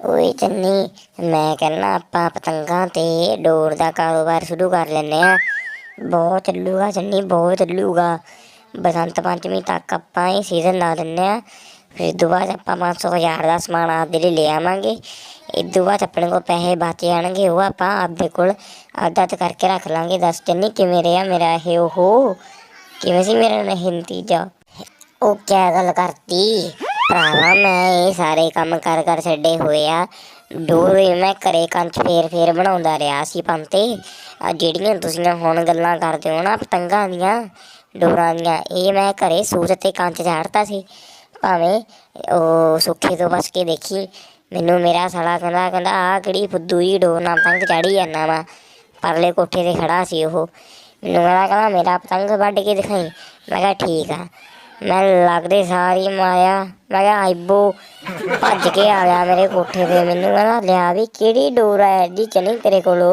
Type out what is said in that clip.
ਓਏ ਚੰਨੀ, ਮੈਂ ਕਹਿੰਦਾ ਆਪਾਂ ਪਤੰਗਾਂ ਤੇ ਡੋਰ ਦਾ ਕਾਰੋਬਾਰ ਸ਼ੁਰੂ ਕਰ ਲੈਨੇ ਆ ਬਹੁਤ ਚੱਲੂਗਾ ਚੰਨੀ, ਬਹੁਤ ਚੱਲੂਗਾ। ਬਸੰਤ ਪੰਚਮੀ ਤੱਕ ਆਪਾਂ ਇਹ ਸੀਜ਼ਨ ਲਾ ਦਿੰਨੇ ਆ ਫਿਰ ਤੋਂ ਬਾਅਦ ਆਪਾਂ 500 ਹਜ਼ਾਰ ਦਾ ਸਮਾਨ ਆਪਦੇ ਲਈ ਲੈ ਆਵਾਂਗੇ। ਇਦੋਂ ਬਾਅਦ ਆਪਣੇ ਕੋਲ ਪੈਸੇ ਬਚ ਜਾਣਗੇ, ਉਹ ਆਪਾਂ ਆਪਦੇ ਕੋਲ ਅੱਧਾ ਅੱਧ ਕਰਕੇ ਰੱਖ ਲਾਂਗੇ। ਦੱਸ ਚੰਨੀ, ਕਿਵੇਂ ਰਿਹਾ ਮੇਰਾ ਇਹ ਉਹ? ਕਿਵੇਂ ਸੀ ਮੇਰਾ ਨਤੀਜਾ? ਉਹ ਕਿਆ ਗੱਲ ਕਰਤੀ। ਭਰਾਵਾ, ਮੈਂ ਇਹ ਸਾਰੇ ਕੰਮ ਕਰ ਕਰ ਛੱਡੇ ਹੋਏ ਆ। ਡੋਰੇ ਮੈਂ ਘਰੇ ਕੰਚ ਫੇਰ ਫੇਰ ਬਣਾਉਂਦਾ ਰਿਹਾ ਸੀ ਪੰਤੇ। ਆ ਜਿਹੜੀਆਂ ਤੁਸੀਂ ਹੁਣ ਗੱਲਾਂ ਕਰਦੇ ਹੋ ਨਾ, ਪਤੰਗਾਂ ਦੀਆਂ, ਡੋਰਾਂ ਦੀਆਂ, ਇਹ ਮੈਂ ਘਰੇ ਸੂਤ ਤੇ ਕੰਚ ਝਾੜਤਾ ਸੀ। ਭਾਵੇਂ ਉਹ ਸੁੱਖੇ ਤੋਂ ਬਸ ਕੇ ਦੇਖੀ, ਮੈਨੂੰ ਮੇਰਾ ਸਾਲਾ ਕਹਿੰਦਾ ਕਹਿੰਦਾ ਆ ਕਿਹੜੀ ਫੁੱਦੂ ਜੀ ਡੋਰ ਨਾਲ ਪਤੰਗ ਚਾੜੀ ਜਾਂਦਾ ਵਾ। ਪਰਲੇ ਕੋਠੇ ਤੇ ਖੜਾ ਸੀ ਉਹ। ਮੈਨੂੰ ਕਹਿੰਦਾ ਕਹਿੰਦਾ, ਮੇਰਾ ਪਤੰਗ ਵੱਢ ਕੇ ਦਿਖਾਈ। ਮੈਂ ਕਿਹਾ, ਠੀਕ ਆ। ਮੈਂ ਲੱਗਦੇ ਸਾਰੀ ਮਾਇਆ, ਮੈਂ ਕਿਹਾ ਆਈਬੋ, ਭੱਜ ਕੇ ਆ ਗਿਆ ਮੇਰੇ ਕੋਠੇ ਤੇ। ਮੈਨੂੰ ਕਹਿੰਦਾ, ਲਿਆ ਵੀ ਕਿਹੜੀ ਡੋਰ ਹੈ ਜੀ ਚਲੀ ਤੇਰੇ ਕੋਲੋਂ।